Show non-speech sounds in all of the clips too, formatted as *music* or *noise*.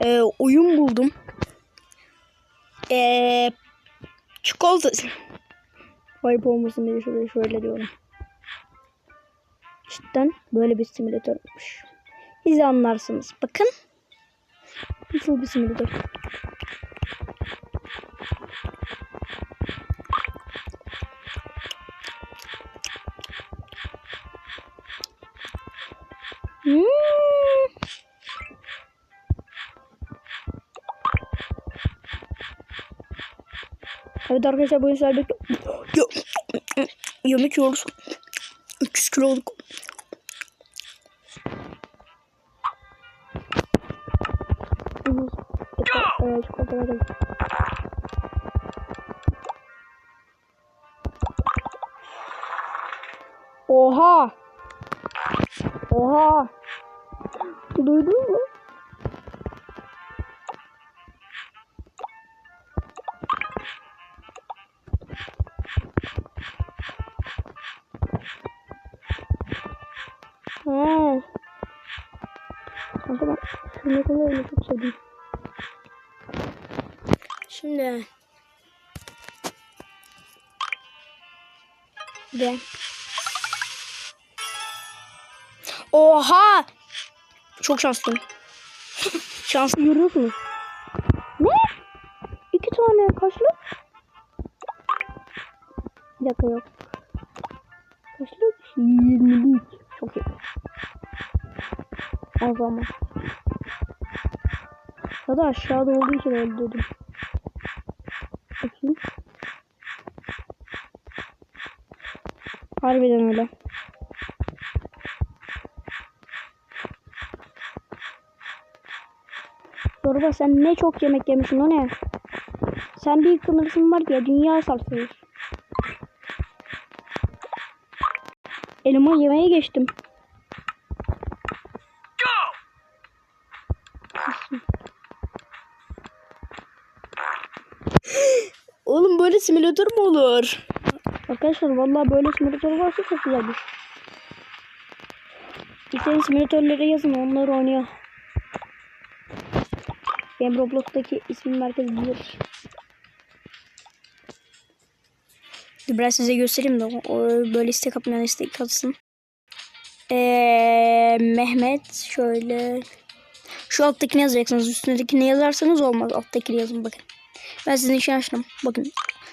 e, oyun buldum. E, çikolata. Ayıp olmasın diye şuraya şöyle diyorum. Cidden böyle bir simülatörmüş. Siz anlarsınız. Bakın. Nasıl bir simülatör. Hmm. Evet arkadaşlar bugün sizlerle yemek yiyoruz. 300 kiloluk. Evet, çikolata verelim. Oha! Oha! Duydun mu? Şunu kolayını çok sevdim. Şimdi ve Oha! Çok şanslıyım. *laughs* Şanslı görüyorsunuz. Ne? İki tane kaçlı? Bir dakika yok. Kaçlı? 20'lik. Çok iyi. O. Ya da aşağıda olduğu için dedim. Bakayım. Harbiden öyle. Zorba sen ne çok yemek yemişsin o ne? Sen bir sınırsın var ya dünya sarsılır. Elime yemeğe geçtim. Oğlum böyle simülatör mü olur? Arkadaşlar vallahi böyle simülatör varsa çok güzeldir. İsteyen simülatörlere yazın onlar oynuyor. Benim Roblox'taki ismim herkes bilir. Dur biraz size göstereyim de o, böyle istek atmayan istek atsın. Ee, Mehmet şöyle şu alttakini yazacaksınız. Üstündekini yazarsanız olmaz. Alttakini yazın bakın. Ben sizin için açtım. Bakın.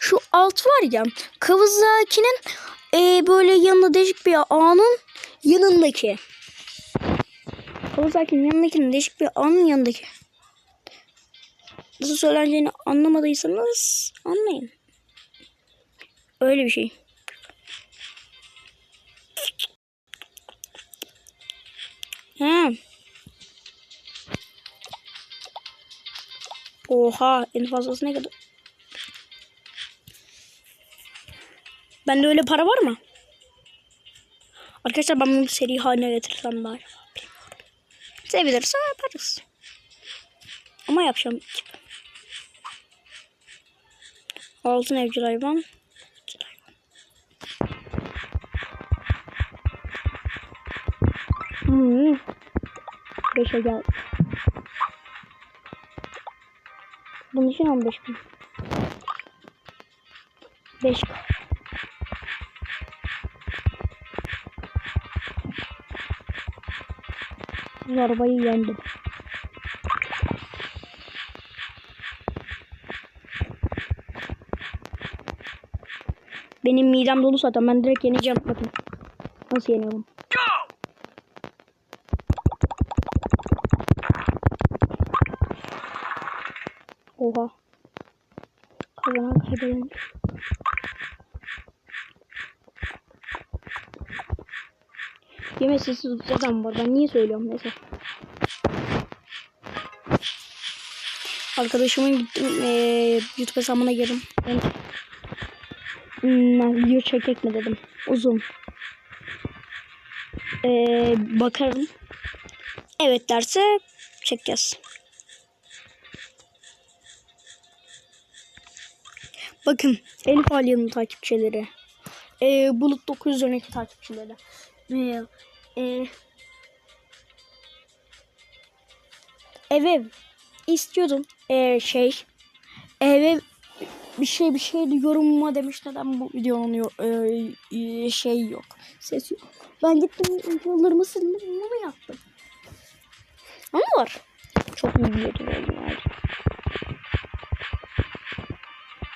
Şu alt var ya. Kavuzakinin ee, böyle yanında değişik bir ağının yanındaki. Kavuzakinin yanındakinin değişik bir ağının yanındaki. Nasıl söyleneceğini anlamadıysanız anlayın. Öyle bir şey. He. Oha en fazlası ne kadar? Bende öyle para var mı? Arkadaşlar ben bunu seri haline getirsem iyi. Sevilirse yaparız. Ama yapacağım. Altın. Evcil hayvan. Hmm. Beşe gel. Bunun için 15 bin. 5 Bu arabayı yendim. Benim midem dolu zaten. Ben direkt yeneceğim. Bakın. Nasıl yeniyorum? Oha. Kazanan kaybeden. Yeme sesi zaten var. Ben niye söylüyorum neyse. Arkadaşımın gittim eee YouTube hesabına girdim. Ben Hmm, video çekecek mi dedim. Uzun. Ee, bakarım. Evet derse çekeceğiz. Bakın Elif Aliye'nin takipçileri. Ee, Bulut 912 takipçileri. Ee, e, ev ev. istiyordum. Ee, şey eve bir şey bir şey yorumuma demiş neden bu videonun yo- ee, şey yok. Ses yok. Ben gittim videolarımı sildim bunu yaptım. Ama var. Çok iyi var.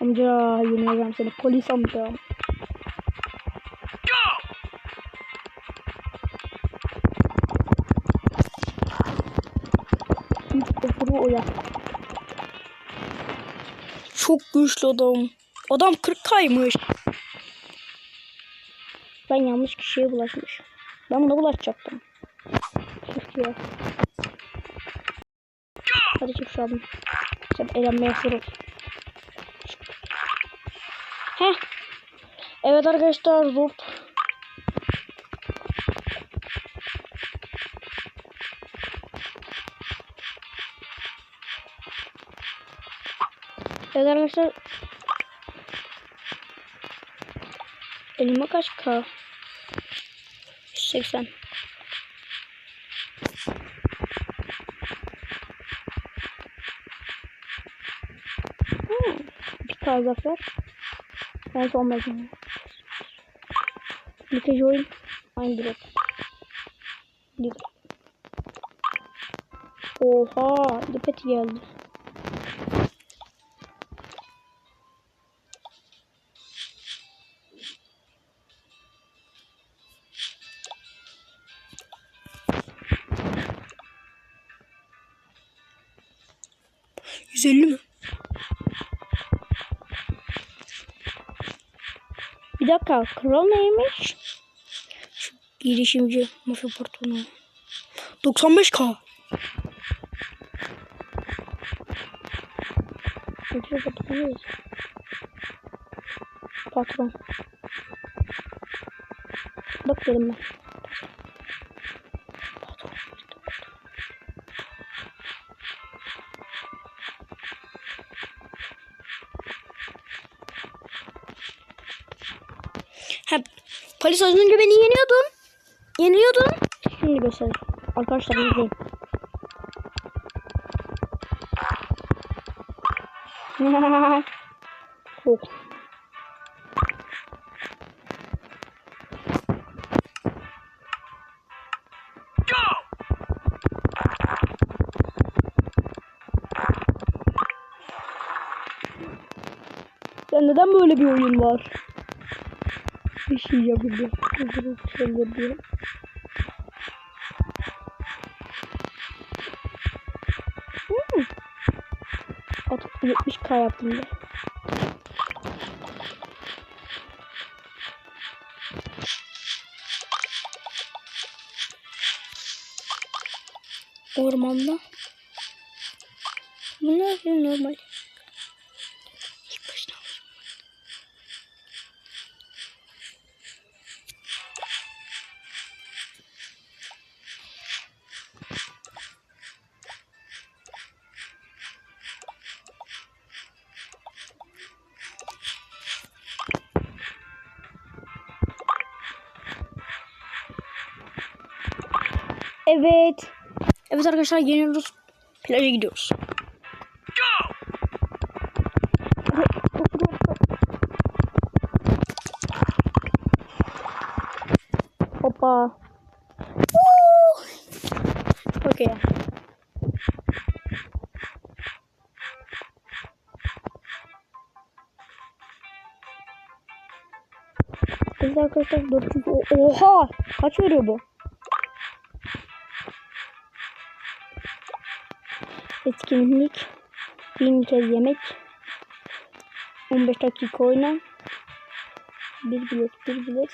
Amca yenileceğim seni polis amca. İlk ofuru o yaptı. Çok güçlü adam. Adam 40 kaymış. Ben yanlış kişiye bulaşmışım. Ben buna bulaşacaktım. Türkiye. Hadi çık şu an. Sen eğlenmeye hazır Heh. Evet arkadaşlar zor. Evet arkadaşlar. Elime kaç k? 180. Hmm. Bir k zafer. Son bakayım. Birkaç oyun. Aynı direkt. Direkt. Oha. Dipet geldi. Bir dakika. Kral neymiş? Şu girişimci mafya patronu. 95k. Mafya patronu. Patron. Bak dedim ben. Polis az önce beni yeniyordun. Yeniyordun. Şimdi göstereyim. Arkadaşlar izleyin. *laughs* Çok. Ya neden böyle bir oyun var? Şey yapabiliyor. Hazır şeyler diyor. Hmm. Atıp 70k yaptım da. Ormanda. Bunlar normal. Evet. Evet arkadaşlar yeniyoruz. Plaja gidiyoruz. Hoppa. Okay. Evet arkadaşlar 400 O- Oha! Kaç veriyor bu? Etkinlik. Bin kez yemek. 15 dakika oyna. Bir bilet, bir bilet.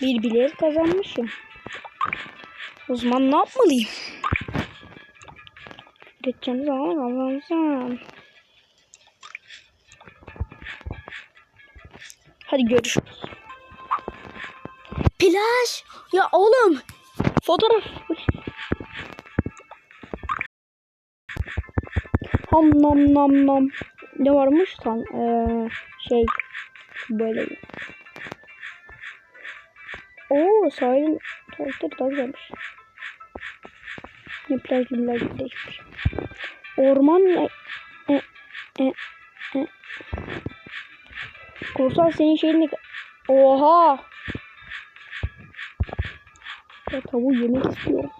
Bir bilet kazanmışım. O zaman ne yapmalıyım? Üreteceğim zaman kazansam. Hadi görüşürüz. Plaj. Ya oğlum. Fotoğraf. Ham nam nam nam. Ne varmış lan? Ee, şey böyle. Oo sahil tarafları daha güzelmiş. Ne plaj plaj değişmiş. Orman e, e, e, e. Korsan senin şeyin? Oha! Ya tavuğu yemek istiyorum.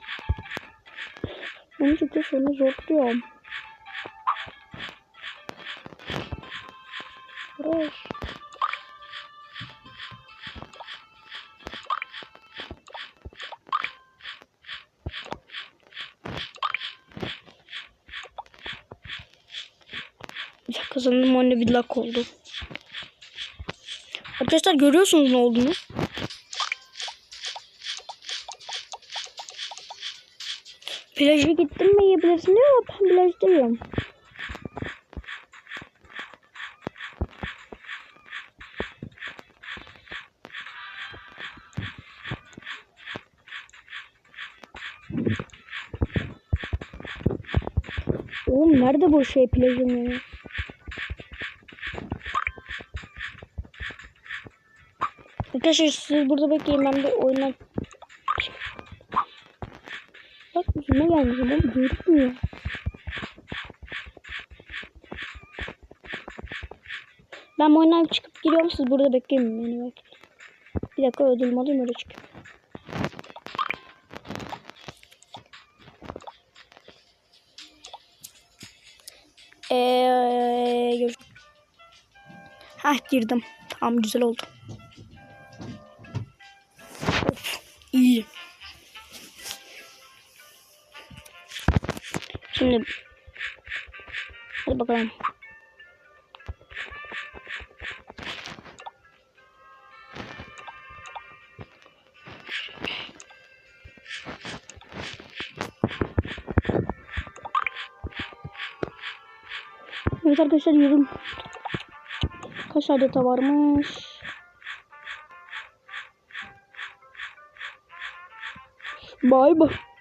Onu çünkü sonra zorluyorum. Uğraş. Ya kazandım anne bir lak oldu. Arkadaşlar görüyorsunuz ne olduğunu. Plaja gittim mi yiyebilirsin diyor ama ben plajdayım. Oğlum nerede bu şey plajım ya? Arkadaşlar siz burada bekleyin ben de oyuna Bak yüzüme gelmiş ama görünmüyor. Ben oyundan çıkıp giriyorum siz burada bekleyin beni bekleyin. Bir dakika ödülümü alayım öyle. Eee görüş- Hah girdim. Tamam güzel oldu. Bakalım. Evet arkadaşlar yürüm. Kaç adet varmış? Bay bay.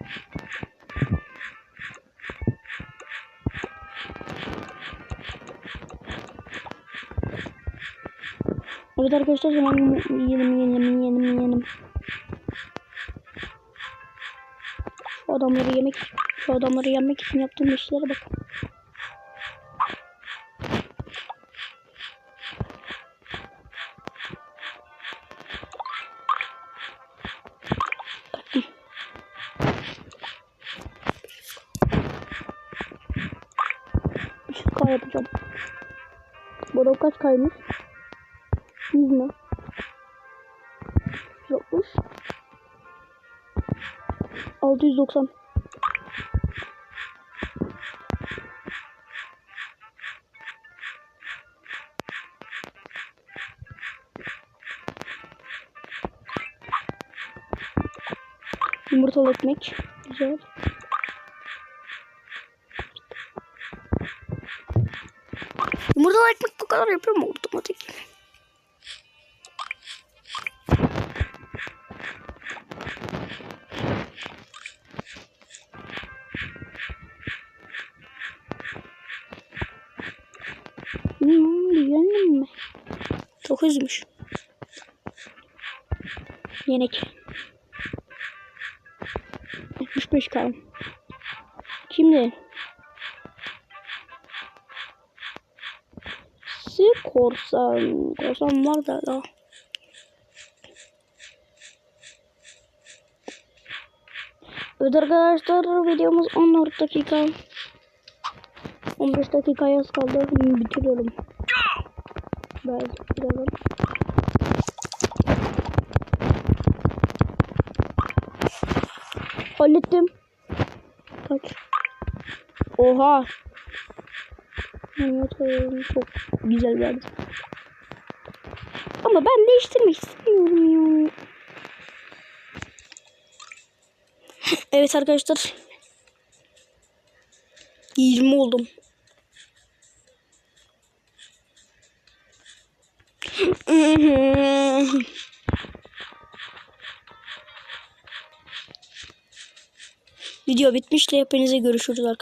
Evet arkadaşlar zaman yiyelim yiyelim yiyelim yiyelim. Şu adamları yemek şu adamları yemek için yaptığım işlere bak. Işık K yapacağım. Bu kaç kaymış? 100 mü? 160 690 Yumurtalı ekmek. Güzel. Yumurtalı ekmek bu kadar yapıyor mu otomatik? 900'müş. Yenek. 75 kalın. Kimdi? Si korsan. Korsan var da daha. Evet arkadaşlar videomuz 14 dakika. 15 dakikaya az kaldı. Bitiriyorum. Ben bitirelim. Hallettim. Kaç. Oha. Evet, çok güzel verdi. Ama ben değiştirmek istemiyorum ya. Evet arkadaşlar. 20 oldum. Video bitmişti. Hepinize görüşürüz arkadaşlar.